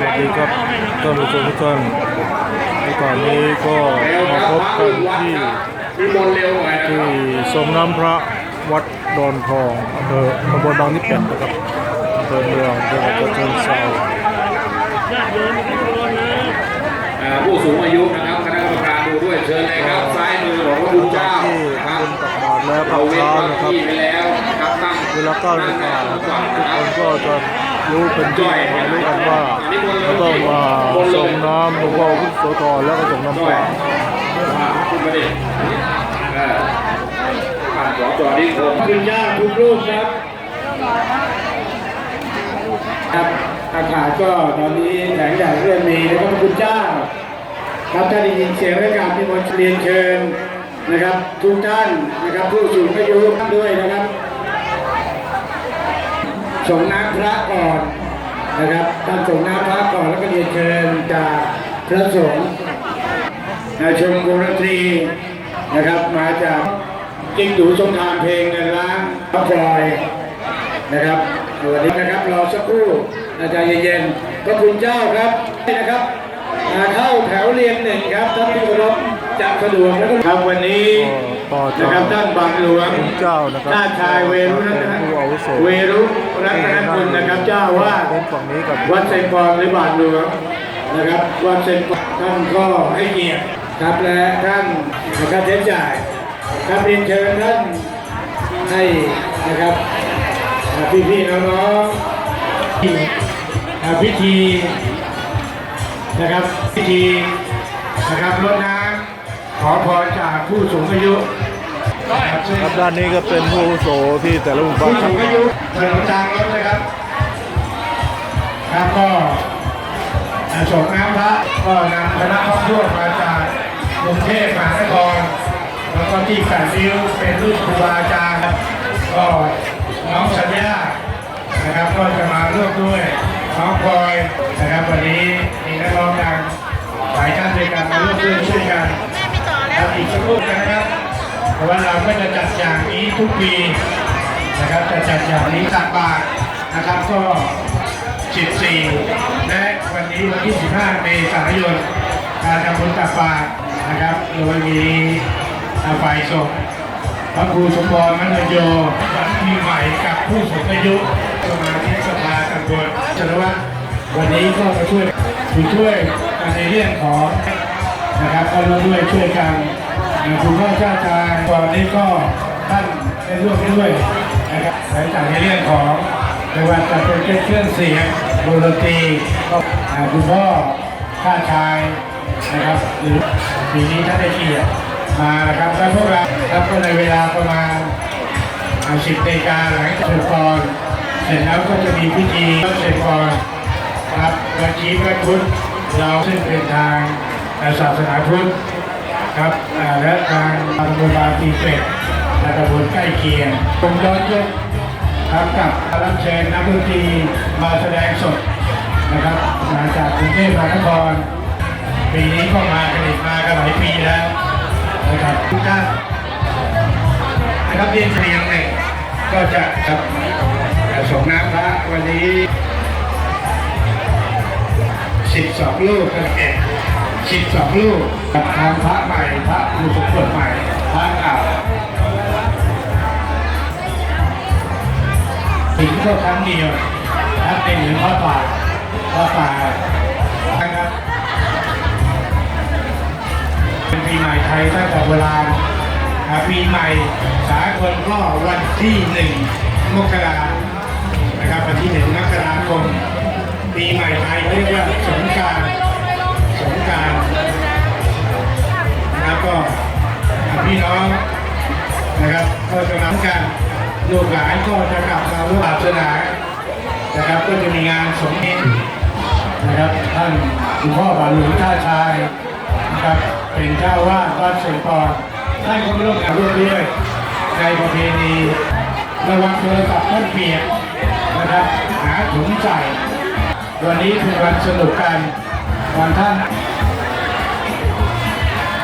สวัสดีครับท่านผู้ชมทุกท่านในก่อนนี้ก็มาพบกันที่ที่สมน้ำพระวัดดอนทองอำเภอตำบลบางนิเป็ดนะครับอำเภอเมืองจังหวัดฉะเชิงเทราอ่าผู้สูงอายุนะครับคณะกรรมการดูด้วยเชิญเลยครับซ้ายมือของพระคุณเจ้าที่ครับตักบาตรแล้วเรากับเว้นเช้านะครับ เวลาเก้านาฬิกาทุกคนก็จะรู้เป็นที่รู้กันว่าจะต้องมาส่งน้ำหลวงพ่อพุทธโสธรแล้วก็ส่งน้ำด้ปวยลาอ่าคุณประเด็นเออท่านสจนิคมคุณย่าทุกรูปครับครับอากาศก็ตอนนี้แสงแดดเริ่มมีนะครับคุณเจ้าครับถ้าได้ยินเสียงและการพิมพ์เรียนเชิญนะครับ ทุกท่านนะครับผู้สูงอายุด้วยนะ ส่งน้ำพระก่อนนะครับท่านส่งน้ำพระก่อนแล้วก็เรียนเชิญจากพระสงฆ์นายชมกุรตรีนะครับมาจากจิงดูสงครามเพลงเงินล้านพระพลอยนะครับสวัสดีนะครับรอสักครู่อาจารย์เย็นๆพระคุณเจ้าครับนะครับเข้าแถวเรียงหนึ่งครับท่านที่เคารพจะสะดวกแล้วก็ครับวันนี้ ก็ต่อนะจากครับท่านบางหลวงคุณเจ้านะครับชาติชายเวรุรัตนผู้อาวุโสเวรุรัตนคุณนะครับเจ้าว่าดเป็นฝั่งนี้กับวัดเซนปอนหรือบาทหลวงนะครับวัดเซนปอนท่านก็ให้เกียรติครับและท่านนะครับใช้จ่ายครับเรียนเชิญท่านให้นะครับพี่พี่ๆน้องๆที่อ่าพิธีนะครับพิธีนะครับรดน้ำ ขอพรจากผู้สูงอายุนะครับซึ่งครับด้านนี้ก็เป็นผู้อาวุโสที่แต่ละหมู่บ้าผู้นสูงอายุเดินทางรถนะครับครับก็ส่งน้ำพระก็นำคณะครอบครัวมาจากกรุงเทพมหานครแล้วก็ที่แปดริ้วเป็นรุ่นครูบาอาจารย์ก็น้องสัญญานะครับก็จะมาร่วมด้วยน้องพลอยนะครับวันนี้มีนักร้องดังหลายท่านด้วยกันมาร่วมด้วยช่วยกัน ครับอีกสักรู่นะครับเพราะว่าเราก็จะจัดอย่างนี้ทุกปีนะครับจะจัดอย่างนี้ตักบาทนะครับก็ 14 และวันนี้วันที่ 15 เมษายนการทำบุญตักบาตรนะครับโดยมีฝ่ายส่งพระครูสมบรมันโยวันปีใหม่กับผู้สูงอายุสมาชิกสภาตำบลจรวัตรวันนี้ก็มาช่วยช่วยกันในเรื่องของ นะครับก็ร่วมด้วยช่วยกันนะคุณพ่อเจ้าชาตอนนี้ก็ท่านได้ร่วมด้วยนะครับหลังจากในเรื่องของไม่ว่าจะเป็นเครื่องเสียงดนตรีก็คุณพ่อข้าชายนะครับหรือปีนี้ท่านได้เกียรติมานะครับและพวกเราครับก็ในเวลาประมาณสิบนาฬิกาหลังจากเสร็จก่อนเสร็จแล้วก็จะมีพิธีเสร็จก่อนครับวันนี้พระพุทธเราซึ่งเป็นทาง ศาสนาพุทธครับและทางทางโรงพยบาตีเป็ดและตำบลใกล้เคียงผมย้อนยกครับกับรับเชิญนักดนตรีมาแสดงสดนะครับมาจากกรุงเทพมหานครปีนี้ก็มากันอีกมากันหลายปีแล้วนะครับทุกท่านนะครับเรียนเรียงเนี่ยก็จะครับส่งน้ำพระวันนี้สิบสองลูกกันเอง ชิดสองลูกกับทางพระใหม่พระอุปสมบทใหม่ทางอ่าวถึงก็ครั้งเดียวถ้าเป็นหรือพระป่าพระป่านะครับเป็นปีใหม่ไทยตั้งแต่โบราณปีใหม่สากลก็วันที่หนึ่งมกรานะครับวันที่หนึ่งมกราคมปีใหม่ไทยเรียกว่าสงการ การนะครับก็พี่น้องนะครับก็จะนักันลูกหลานก็จะกลับมาร่วมศาสนานะครับก็จะมีงานสมเด็จนะครับท่านคุณพ่อบาหลวงท่าชายนะครับเป็นเจ้าวาดวัดเสงปอนท่านก็มาร่วมงานร่วมด้วยในประเพณีระวังโทรศัพท์ต้นเปียกนะครับหาถุงใส่วันนี้คือวันสนุกกัน วันท่าน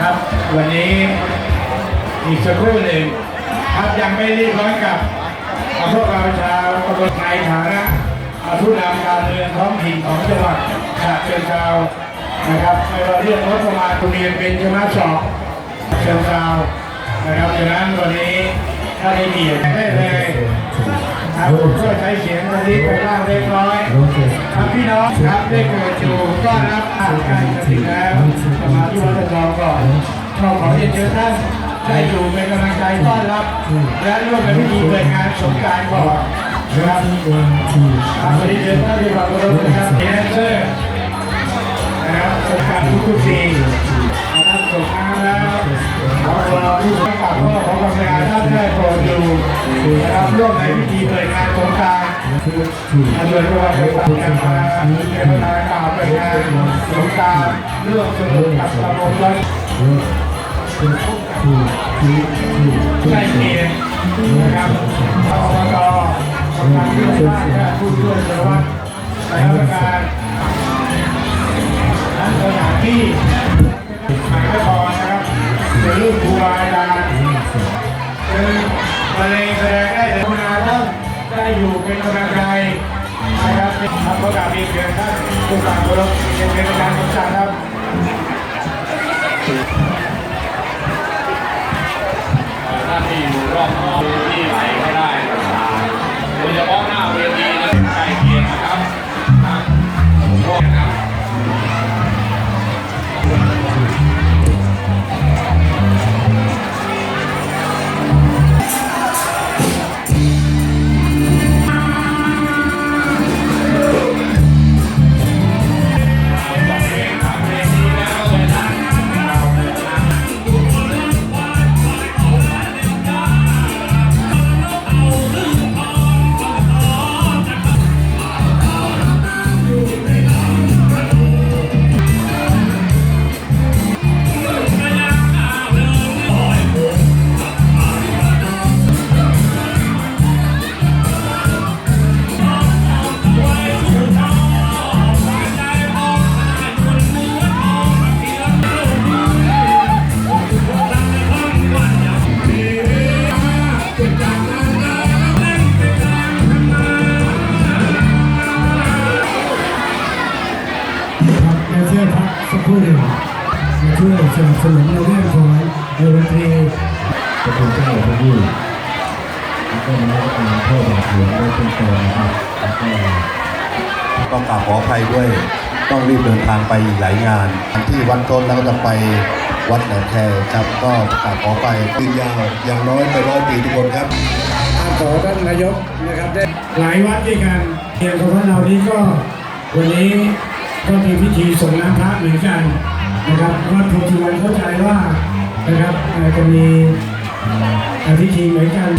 ครับวันนี้อีกสักครู่หนึ่งครับยังไม่รีบร้อนกลับเอาพวกเราชาวตำบลในฐานะมาผู้นำการเมืองท้องถิ่นของจังหวัดฉะเชิงเทรานะครับไม่ว่าเรื่องงบประมาณโรงเรียนเป็นชมาสองเชิงเทรานะครับฉะนั้นวันนี้ถ้าได้เกียรติได้เลย ครับก็ใช้เสียงตอนนี้เป็นล่างเล็กน้อยครับพี่น้องครับได้เกิดอยู่ก็รับอ่านการจะถึงแล้วสมาธิวัดทองก่อนก็ขอเรียนเชิญท่านได้อยู่เป็นกำลังใจต้อนรับ และร่วมในพิธีเปิดงานสงการก่อนนะครับครับวันนี้เชิญท่านที่มาร่วมนะครับเดนเซอร์นะครับสงการทุกๆปีนะครับสงการแล้วขอรอผู้ประกาศก็ขอกำลังการท่านได้โปรดดู นะครับร่วมในพิธีเปิดงานสงกรารอาจารย์ว่าจะทำงานมาในประธานกล่าวเปิดงานสงกรารร่วมสนุกกับตำบลวัดใกล้เคียงนะครับอบตกำลังที่จะและผู้ช่วยสารวัตรในราชการทั้งสถานที่หมายไม่พอนะครับเป็นรูปครูบาอาจารย์คือ มะเร็งแสดงได้แต่พนาท่านได้อยู่เป็นกำลังใจนะครับทำประกาศเรียนเชิญท่านผู้การเคารพเรียนเป็นการสำคัญครับท่านที่อยู่รอบนอกที่ไหนก็ได้โดยเฉพาะหน้าเวทีและใกล้เคียงนะครับผมก็นะครับครับ พักสักครู่หนึ่งมาช่วยสนับสนุนในเรื่องของดนตรีพระคุณเจ้าพระยี่แล้วก็น้องอาพ่อบาทหลวงได้เป็นตัวนะครับแล้วก็ต้องกราบขออภัยด้วย ต้องรีบเดินทางไปอีกหลายงาน ที่วัดต้นแล้วก็จะไปวัดแหลมแคครับ ก็กราบขอไปยืนยาวอย่างน้อยไปร้อยปีทุกคนครับขอท่านนายกนะครับได้หลายวัดด้วยกันเพียงของพวกเรานี้ก็วันนี้ ก็มีพิธีส่งน้ำพระเหมือนกันนะครับวัดพรมจีวันเข้าใจว่านะครับจจะมีพิธีเหมือนกัน